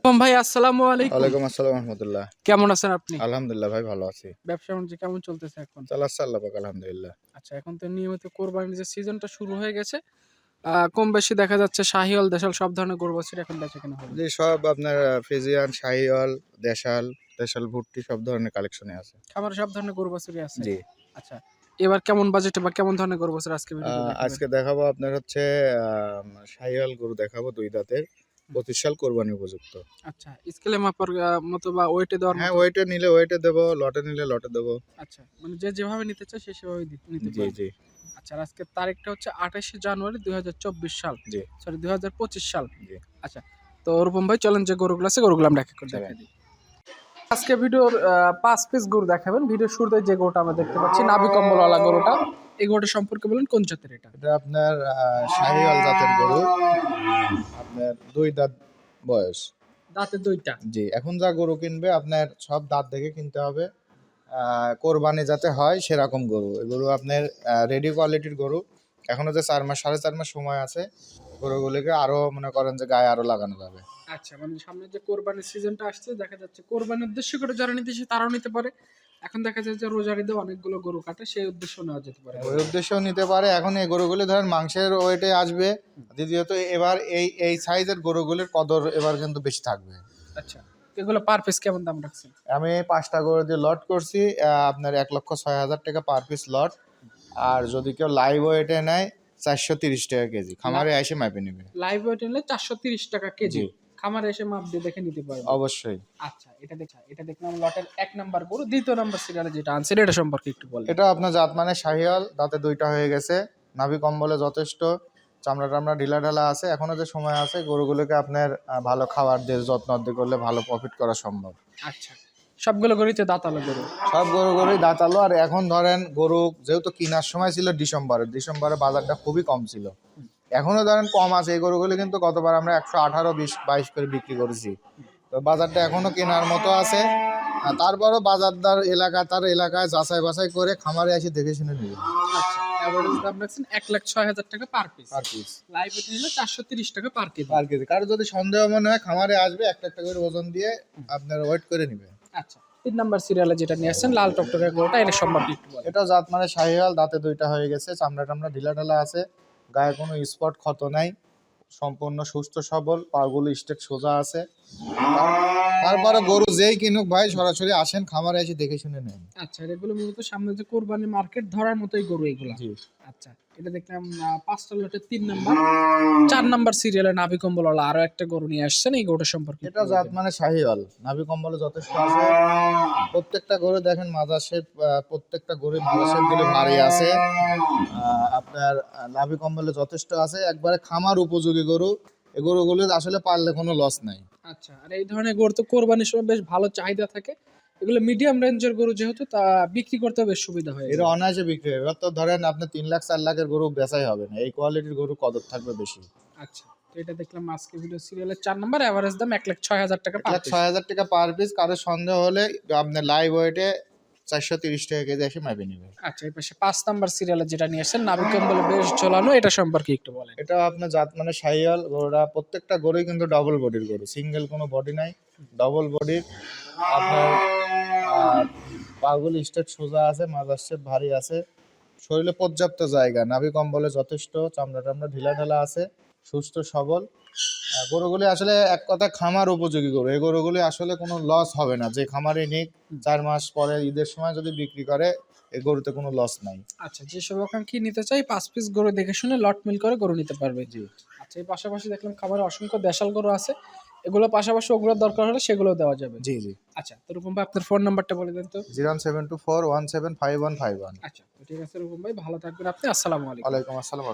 রূপম ভাই আসসালামু আলাইকুম। ওয়ালাইকুম আসসালাম রহমতুল্লাহ। কেমন আছেন আপনি? আলহামদুলিল্লাহ ভাই ভালো আছি। ব্যবসা বাণিজ্য কেমন চলতেছে এখন? চালাচ্ছে আল্লাহ পাক আলহামদুলিল্লাহ। আচ্ছা এখন তো নিয়মিত কোরবানির যে সিজনটা শুরু হয়ে গেছে কম বেশি দেখা যাচ্ছে শাহিওয়াল দেশাল সব ধরনের গরু বাছুর এখন বেচে কেনা হবে যে সব আপনার ফ্রিজিয়ান শাহিওয়াল দেশাল দেশাল ভুট্টি সব ধরনের কালেকশনে আছে। খামারে সব ধরনের গরু বাছুরই আছে? জি। আচ্ছা এবার কেমন বাজেটে বা কেমন ধরনের গরু বাছুর আজকে? আজকে দেখাবো আপনার হচ্ছে আম, শাহিওয়াল গরু দেখাবো দুই দাঁতের। পঁচিশ সাল কোরবানি উপযুক্ত। আচ্ছা স্কেলে মাপার মতো বা ওয়েটে দেওয়ার হ্যাঁ ওয়েটে নিলে ওয়েটে দেব লটে নিলে লটে দেব। আচ্ছা মানে যে যেভাবে নিতে চায় সে সেভাবে নিতে জি পারে জি। আচ্ছা আজকে তারিখটা হচ্ছে আঠাশে জানুয়ারি দু হাজার চব্বিশ সাল। জি। সরি দুই হাজার পঁচিশ সাল। জি। আচ্ছা তো রূপম ভাই চলেন যে গরুগুলো আছে গরুগুলো আমরা এক করে দেখা দেখাই দিই। আজকে ভিডিওর পাঁচ পিস গরু দেখাবেন। ভিডিওর শুরুতে যে গরুটা আমরা দেখতে পাচ্ছি নাভি কম্বলওয়ালা গরুটা। এই গরুটা সম্পর্কে বলেন কোন জাতের এটা? এটা আপনার শাহিওয়াল জাতের গরু। আপনার দুই দাঁত বয়স। দাঁতে দুইটা? জি এখন যা গরু কিনবে আপনার সব দাঁত দেখে কিনতে হবে। কোরবানি যাতে হয় সেরকম গরু। এই গরু আপনার রেডি কোয়ালিটির গরু। এখনও যে চার মাস সাড়ে চার মাস সময় আছে গরুগুলিকে আরও মনে করেন যে গায়ে আরও লাগানো যাবে। আচ্ছা মানে সামনে যে কোরবানির সিজনটা আসছে দেখা যাচ্ছে কোরবানির উদ্দেশ্য করে যারা নিতে চায় তারাও নিতে পারে। এখন দেখা যাচ্ছে রোজারিতে অনেকগুলো গরু কাটে সেই উদ্দেশ্য নেওয়া যেতে পারে। ওই উদ্দেশ্যও নিতে পারে। এখন এই গরুগুলি ধরেন মাংসের ওয়েটে আসবে দ্বিতীয়ত এবার এই এই সাইজের গরুগুলির কদর এবার কিন্তু বেশি থাকবে। আচ্ছা এগুলো পার পিস কেমন দাম রাখছেন? আমি পাঁচটা গরু দিয়ে লট করছি আপনার এক লক্ষ ছয় হাজার টাকা পার পিস লট আর যদি কেউ লাইভ ওয়েটে নেয় চারশো তিরিশ টাকা কেজি। খামারে এসে মাপে নেবে। লাইভ ওয়েট নিলে চারশো তিরিশ টাকা কেজি। খামারে এসে মাপ দিয়ে দেখে নিতে পারবে। অবশ্যই। আচ্ছা এটা দেখা এটা দেখলাম লটের এক নাম্বার গরু। দ্বিতীয় নাম্বার সিরিয়ালে যেটা আনছেন এটা সম্পর্কে একটু বলেন। এটা আপনার জাত মানে শাহিয়াল দাঁতে দুইটা হয়ে গেছে। নাভি কম্বলে যথেষ্ট চামড়া টামড়া ঢিলা ঢালা আছে। এখনও যে সময় আছে গরুগুলোকে আপনার ভালো খাবার দিয়ে যত্ন করলে ভালো প্রফিট করা সম্ভব। আচ্ছা। সবগুলো গরুতে দাঁতালো গরু। সব গরু গরুগুলোই দাঁতালো আর এখন ধরেন গরু যেহেতু কেনার সময় ছিল ডিসেম্বরে ডিসেম্বরে বাজারটা খুবই কম ছিল। এখনও ধরেন কম আছে এই গরুগুলি কিন্তু গতবার আমরা একশো আঠারো বিশ বাইশ করে বিক্রি করেছি। তো বাজারটা এখনও কেনার মতো আছে। আর তারপরও বাজারদার এলাকা তার এলাকায় যাচাই বাছাই করে খামারে এসে দেখে শুনে নেবে। আচ্ছা অ্যাভারেজ দাম রাখছেন এক লাখ ছয় হাজার টাকা পার পিস পার পিস লাইভ টাকা পার কেজি। পার কেজি। কারও যদি সন্দেহ মনে হয় খামারে আসবে একটা একটা করে ওজন দিয়ে আপনার ওয়েট করে নেবে। আচ্ছা তিন নাম্বার সিরিয়ালে যেটা নিয়ে আসছেন, লাল টকটকে গরুটা এটা একটু এটা জাত মানে শাহিওয়াল দাঁতে দুইটা হয়ে গেছে, চামড়া টামড়া ঢিলা ঢালা আছে, গায়ে কোনো স্পট ক্ষত নাই, সম্পূর্ণ সুস্থ সবল, পাগুলো স্টেট সোজা আছে। তারপরে গরু যেই কিনুক ভাই সরাসরি আসেন খামারে এসে দেখে শুনে নেন। আচ্ছা এগুলো মূলত সামনে যে কোরবানি মার্কেট ধরার মতোই গরু এগুলো। জি। আচ্ছা এটা দেখলাম পাঁচটা লটের তিন নাম্বার। চার নাম্বার সিরিয়ালে নাভি কম্বলওয়ালা আরও একটা গরু নিয়ে আসছেন এই গরুটা সম্পর্কে। এটা জাত মানে শাহিওয়াল। নাভি কম্বলে যথেষ্ট আছে। প্রত্যেকটা গরু দেখেন মাজার শেপ প্রত্যেকটা গরু মাজার শেপগুলো ভারী আছে। আপনার নাভি কম্বলে যথেষ্ট আছে। একবারে খামার উপযোগী গরু। এই গরুগুলো আসলে পারলে কোনো লস নাই। আচ্ছা আর এই ধরনের গরু তো কোরবানির সময় বেশ ভালো চাহিদা থাকে। এগুলো মিডিয়াম রেঞ্জের গরু যেহেতু তা বিক্রি করতে বেশ সুবিধা হয় এটা অনায়াসে বিক্রি হবে এবার তো ধরেন আপনি তিন লাখ চার লাখের গরু বেচাই হবে না। এই কোয়ালিটির গরু কদর থাকবে বেশি। আচ্ছা তো এটা দেখলাম আজকে ভিডিও সিরিয়ালের চার নম্বর অ্যাভারেজ দাম এক লাখ ছয় হাজার টাকা এক লাখ ছয় হাজার টাকা পার পিস কারও সন্দেহ হলে আপনি লাইভ ওয়েটে চারশো তিরিশ টাকা কেজি এসে মাপে নেবে। আচ্ছা এই পাশে পাঁচ নাম্বার সিরিয়ালে যেটা নিয়ে আসছেন নাভি কম্বলে বেশ ঝোলানো এটা সম্পর্কে একটু বলেন। এটা আপনার জাত মানে সাইয়াল গরুটা প্রত্যেকটা গরুই কিন্তু ডবল বডির গরু সিঙ্গেল কোনো বডি নাই ডবল বডির আপনার পাগুলো স্টেট সোজা আছে মাজার ভারী আছে। শরীরে পর্যাপ্ত জায়গা নাভি কম্বলে যথেষ্ট চামড়া টামড়া ঢিলা ঢালা আছে। সুস্থ সবল। গরুগুলি আসলে এক কথা খামার উপযোগী গরু। এই গরুগুলি আসলে কোনো লস হবে না। যে খামারে নিক চার মাস পরে ঈদের সময় যদি বিক্রি করে এই গরুতে কোনো লস নাই। আচ্ছা যে শুভাকাঙ্ক্ষী নিতে চাই পাঁচ পিস গরু দেখে শুনে লট মিল করে গরু নিতে পারবে। জি। আচ্ছা এই পাশাপাশি দেখলাম খাবারে অসংখ্য দেশাল গরু আছে। এগুলো পাশাপাশি ওগুলোর দরকার হলে সেগুলো দেওয়া যাবে। জি জি। আচ্ছা তো রূপম ভাই আপনার ফোন নাম্বারটা বলে দেন তো। Zero seven two four one seven five one five one. আচ্ছা ঠিক আছে রূপম ভাই ভালো থাকবেন আপনি। আসসালামু আলাইকুম। ওয়ালাইকুম আসসালাম